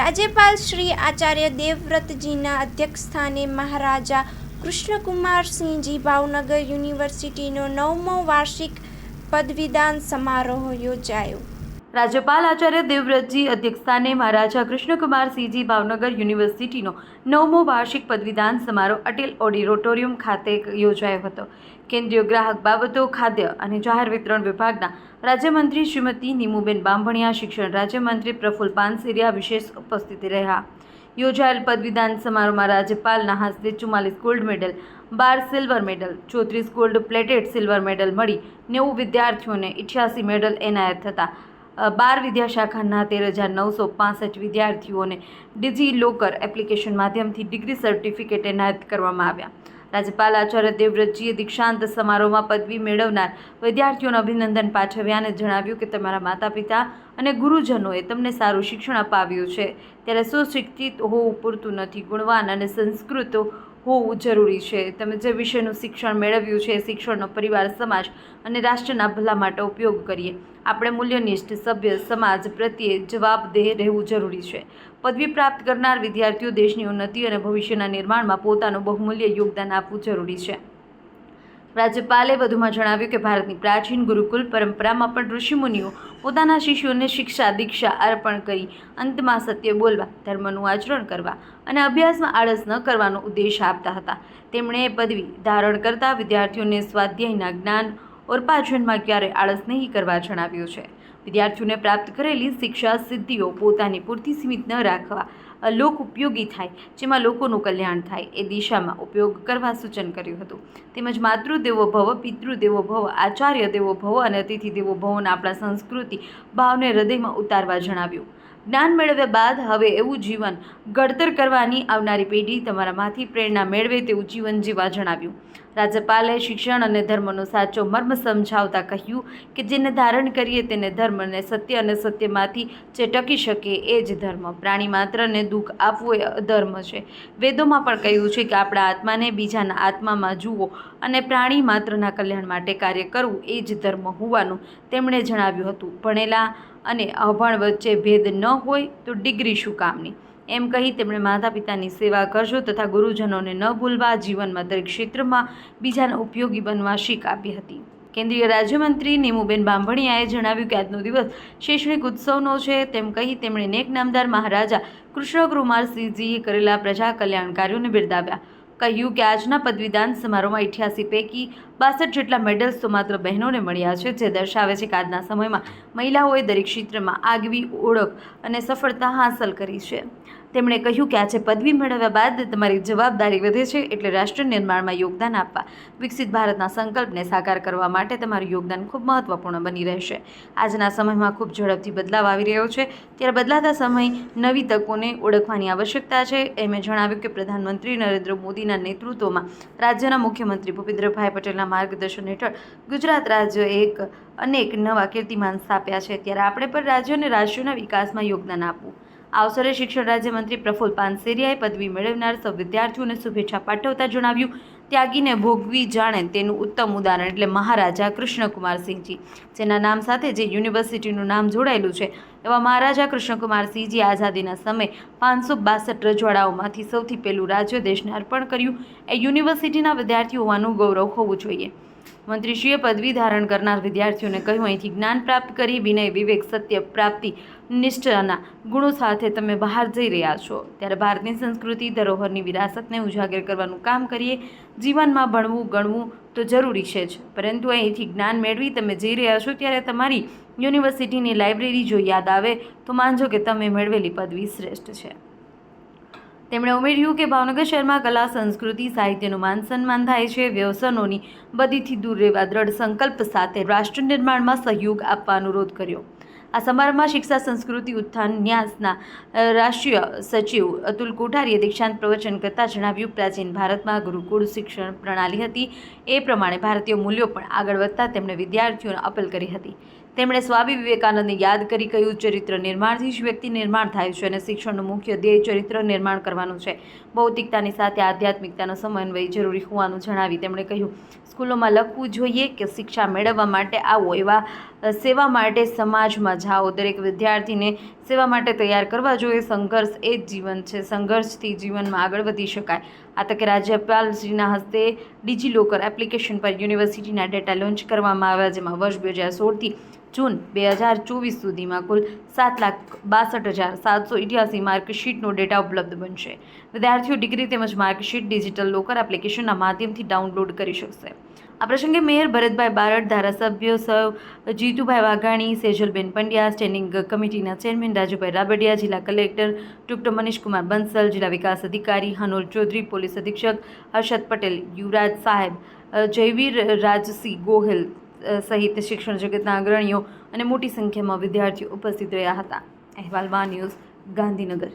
રાજ્યપાલ શ્રી આચાર્ય દેવવ્રતજીના અધ્યક્ષસ્થાને મહારાજા કૃષ્ણકુમારસિંહજી ભાવનગર યુનિવર્સિટીનો નવમો વાર્ષિક પદવીદાન સમારોહ યોજાયો. રાજ્યપાલ આચાર્ય દેવવ્રતજી અધ્યક્ષસ્થાને મહારાજા કૃષ્ણકુમારસિંહજી ભાવનગર યુનિવર્સિટીનો નવમો વાર્ષિક પદવીદાન સમારોહ અટેલ ઓડિટોરિયમ ખાતે યોજાયો હતો. કેન્દ્રીય ગ્રાહક બાબતો, ખાદ્ય અને જાહેર વિતરણ વિભાગના રાજ્યમંત્રી શ્રીમતી નીમુબેન બાંભણિયા, શિક્ષણ રાજ્યમંત્રી પ્રફુલ પાનસેરિયા વિશેષ ઉપસ્થિત રહ્યા. યોજાયેલ પદવીદાન સમારોહમાં રાજ્યપાલના હસ્તે ચુમ્માલીસ ગોલ્ડ મેડલ, બાર સિલ્વર મેડલ, ચોત્રીસ ગોલ્ડ પ્લેટેડ સિલ્વર મેડલ મળી. નેવું વિદ્યાર્થીઓને ઇઠ્યાસી મેડલ એનાયત થતા બાર વિદ્યાશાખાના તેર હજાર નવસો પાસઠ વિદ્યાર્થીઓને ડિજી લોકર એપ્લિકેશન માધ્યમથી ડિગ્રી સર્ટિફિકેટ એનાયત કરવામાં આવ્યા. રાજ્યપાલ આચાર્ય દેવવ્રતજીએ દીક્ષાંત સમારોહમાં પદવી મેળવનાર વિદ્યાર્થીઓને અભિનંદન પાઠવ્યા અને જણાવ્યું કે તમારા માતા પિતા અને ગુરુજનોએ તમને સારું શિક્ષણ અપાવ્યું છે. ત્યારે સુશિક્ષિત હોવું પૂરતું નથી. ગુણવાન અને સંસ્કૃત હોવું જરૂરી છે. તમે જે વિષયનું શિક્ષણ મેળવ્યું છે, એ શિક્ષણનો પરિવાર, સમાજ અને રાષ્ટ્રના ભલા માટે ઉપયોગ કરીએ. આપણે મૂલ્યનિષ્ઠ સભ્ય, સમાજ પ્રત્યે જવાબદેહ રહેવું જરૂરી છે. પદવી પ્રાપ્ત કરનાર વિદ્યાર્થીઓ દેશની ઉન્નતિ અને ભવિષ્યના નિર્માણમાં પોતાનું બહુમૂલ્ય યોગદાન આપવું જરૂરી છે. રાજ્યપાલે વધુમાં જણાવ્યું કે ભારતની પ્રાચીન ગુરુકુલ પરંપરામાં પણ ઋષિમુનિઓ પોતાના શિષ્યોને શિક્ષા, દીક્ષા અર્પણ કરી અંતમાં સત્ય બોલવા, ધર્મનું આચરણ કરવા અને અભ્યાસમાં આળસ ન કરવાનો ઉદ્દેશ આપતા હતા. તેમણે પદવી ધારણ કરતા વિદ્યાર્થીઓને સ્વાધ્યાયના જ્ઞાન ઓરપાચનમાં ક્યારેય આળસ નહીં કરવા જણાવ્યું છે. વિદ્યાર્થીઓને પ્રાપ્ત કરેલી શિક્ષા સિદ્ધિઓ પોતાની પૂરતી સીમિત ન રાખવા લોક ઉપયોગી થાય, જેમાં લોકોનું કલ્યાણ થાય, એ દિશામાં ઉપયોગ કરવા સૂચન કર્યું હતું. તેમજ માતૃદેવો ભવ, પિતૃદેવો ભવ આચાર્ય દેવો ભવ અને અતિથિ દેવો ભવોના આપણા સંસ્કૃતિ ભાવને હૃદયમાં ઉતારવા જણાવ્યું. જ્ઞાન મેળવ્યા બાદ હવે એવું જીવન ઘડતર કરવાની આવનારી પેઢી તમારામાંથી પ્રેરણા મેળવે તેવું જીવન જીવવા જણાવ્યું. રાજ્યપાલે શિક્ષણ અને ધર્મનો સાચો મર્મ સમજાવતા કહ્યું કે જેને ધારણ કરીએ તેને ધર્મ અને સત્ય અને સત્યમાંથી જે ટકી શકે એ જ ધર્મ. પ્રાણી માત્રને દુઃખ આપવું એ અધર્મ છે. વેદોમાં પણ કહ્યું છે કે આપણા આત્માને બીજાના આત્મામાં જુઓ અને પ્રાણી માત્રના કલ્યાણ માટે કાર્ય કરવું એ જ ધર્મ હોવાનું તેમણે જણાવ્યું હતું. ભણેલા અને અભણ વચ્ચે ભેદ ન હોય તો ડિગ્રી શું કામની? એમ કહી તેમણે માતા પિતાની સેવા કરજો તથા ગુરુજનોને ન ભૂલવા જીવનમાં દરેક ક્ષેત્રમાં બીજાને ઉપયોગી બનવા શીખ આપી હતી. કેન્દ્રીય રાજ્યમંત્રી નીમુબેન બાંભણિયાએ જણાવ્યું કે આજનો દિવસ શૈક્ષણિક ઉત્સવનો છે, તેમ કહી તેમણે નેક નામદાર મહારાજા કૃષ્ણકુમારસિંહજીએ કરેલા પ્રજા કલ્યાણ કાર્યોને બિરદાવ્યા. કહ્યું કે આજના પદવીદાન સમારોહમાં ઇઠ્યાસી પૈકી બાસઠ જેટલા મેડલ્સ તો માત્ર બહેનોને મળ્યા છે, જે દર્શાવે છે કે આજના સમયમાં મહિલાઓએ દરેક ક્ષેત્રમાં આગવી ઓળખ અને સફળતા હાંસલ કરી છે. તેમણે કહ્યું કે આજે પદવી મેળવ્યા બાદ તમારી જવાબદારી વધે છે એટલે રાષ્ટ્ર નિર્માણમાં યોગદાન આપવા, વિકસિત ભારતના સંકલ્પને સાકાર કરવા માટે તમારું યોગદાન ખૂબ મહત્વપૂર્ણ બની રહેશે. આજના સમયમાં ખૂબ ઝડપથી બદલાવ આવી રહ્યો છે. ત્યારે બદલાતા સમય નવી તકોને ઓળખવાની આવશ્યકતા છે. એમણે જણાવ્યું કે પ્રધાનમંત્રી નરેન્દ્ર મોદીના નેતૃત્વમાં રાજ્યના મુખ્યમંત્રી ભૂપેન્દ્રભાઈ પટેલના માર્ગદર્શન હેઠળ ગુજરાત રાજ્ય એક અનેક નવા કીર્તિમાન સ્થાપ્યા છે. ત્યારે આપણે પણ રાજ્ય અને રાષ્ટ્રના વિકાસમાં યોગદાન આપવું. આ અવસરે શિક્ષણ રાજ્યમંત્રી પ્રફુલ પાનસેરિયાએ પદવી મેળવનાર સૌ વિદ્યાર્થીઓને શુભેચ્છા પાઠવતા જણાવ્યું. ત્યાગીને ભોગવી જાણે તેનું ઉત્તમ ઉદાહરણ એટલે મહારાજા કૃષ્ણકુમારસિંહજી, જેના નામ સાથે જે યુનિવર્સિટીનું નામ જોડાયેલું છે, એવા મહારાજા કૃષ્ણકુમારસિંહજી આઝાદીના સમયે પાંચસો બાસઠ રજવાડાઓમાંથી સૌથી પહેલું રાજ્ય દેશને અર્પણ કર્યું. એ યુનિવર્સિટીના વિદ્યાર્થીઓ હોવાનું ગૌરવ હોવું જોઈએ. મંત્રીશ્રીએ પદવી ધારણ કરનાર વિદ્યાર્થીઓને કહ્યું, અહીંથી જ્ઞાન પ્રાપ્ત કરી, વિનય, વિવેક, સત્ય પ્રાપ્તિ નિષ્ઠાના ગુણો સાથે તમે બહાર જઈ રહ્યા છો. ત્યારે ભારતની સંસ્કૃતિ ધરોહરની વિરાસતને ઉજાગર કરવાનું કામ કરીએ. જીવનમાં ભણવું, ગણવું તો જરૂરી છે જ. પરંતુ અહીંથી જ્ઞાન મેળવી તમે જઈ રહ્યા છો ત્યારે તમારી યુનિવર્સિટીની લાઇબ્રેરી જો યાદ આવે તો માનજો કે તમે મેળવેલી પદવી શ્રેષ્ઠ છે. તેમણે ઉમેર્યું કે ભાવનગર શહેરમાં કલા, સંસ્કૃતિ, સાહિત્યનું માન સન્માન થાય છે. વ્યવસનોની બધીથી દૂર રહેવા દ્રઢ સંકલ્પ સાથે રાષ્ટ્ર નિર્માણમાં સહયોગ આપવા અનુરોધ કર્યો. આ સમારંભમાં શિક્ષા, સંસ્કૃતિ, ઉત્થાન, ન્યાસના રાષ્ટ્રીય સચિવ અતુલ કોઠારીએ દીક્ષાંત પ્રવચન કરતાં જણાવ્યું, પ્રાચીન ભારતમાં ગુરુકુળ શિક્ષણ પ્રણાલી હતી. એ પ્રમાણે ભારતીય મૂલ્યો પણ આગળ વધતા તેમણે વિદ્યાર્થીઓને અપીલ કરી હતી. તેમણે સ્વામી વિવેકાનંદને યાદ કરી કહ્યું, ચરિત્ર નિર્માણથી જ વ્યક્તિ નિર્માણ થાય છે અને શિક્ષણનું મુખ્ય ધ્યેય ચરિત્ર નિર્માણ કરવાનું છે. ભૌતિકતાની સાથે આધ્યાત્મિકતાનો સમન્વય જરૂરી હોવાનું જણાવી તેમણે કહ્યું. સ્કૂલોમાં લખવું જોઈએ કે શિક્ષા મેળવવા માટે આવો એવા સેવા માટે સમાજમાં જાઓ. દરેક વિદ્યાર્થીને સેવા માટે તૈયાર કરવા જોઈએ. સંઘર્ષ એ જ જીવન છે. સંઘર્ષથી જીવનમાં આગળ વધી શકાય. આ તકે રાજ્યપાલશ્રીના હસ્તે ડિજીલોકર એપ્લિકેશન પર યુનિવર્સિટીના ડેટા લોન્ચ કરવામાં આવ્યા, જેમાં વર્ષ બે હજાર સોળથી જૂન બે હજાર ચોવીસ સુધીમાં કુલ સાત લાખ બાસઠ હજાર સાતસો ઇઠ્યાસી માર્કશીટનો ડેટા ઉપલબ્ધ બનશે. વિદ્યાર્થીઓ ડિગ્રી તેમજ માર્કશીટ ડિજિટલ લોકર એપ્લિકેશનના માધ્યમથી ડાઉનલોડ કરી શકશે. આ પ્રસંગે મેયર ભરતભાઈ બારડ, ધારાસભ્યો સૌ જીતુભાઈ વાઘાણી, સેજલબેન પંડ્યા સ્ટેન્ડિંગ કમિટીના ચેરમેન રાજુભાઈ રાબડિયા, જિલ્લા કલેક્ટર ડોક્ટર મનીષકુમાર બંસલ, જિલ્લા વિકાસ અધિકારી હનોલ ચૌધરી, પોલીસ અધિક્ષક હર્ષદ પટેલ, યુવરાજ સાહેબ, જયવીર રાજસિંહ ગોહિલ સહિત શિક્ષણ જગતના અગ્રણીઓ અને મોટી સંખ્યામાં વિદ્યાર્થીઓ ઉપસ્થિત રહ્યા હતા. અહેવાલ, વા ન્યૂઝ, ગાંધીનગર.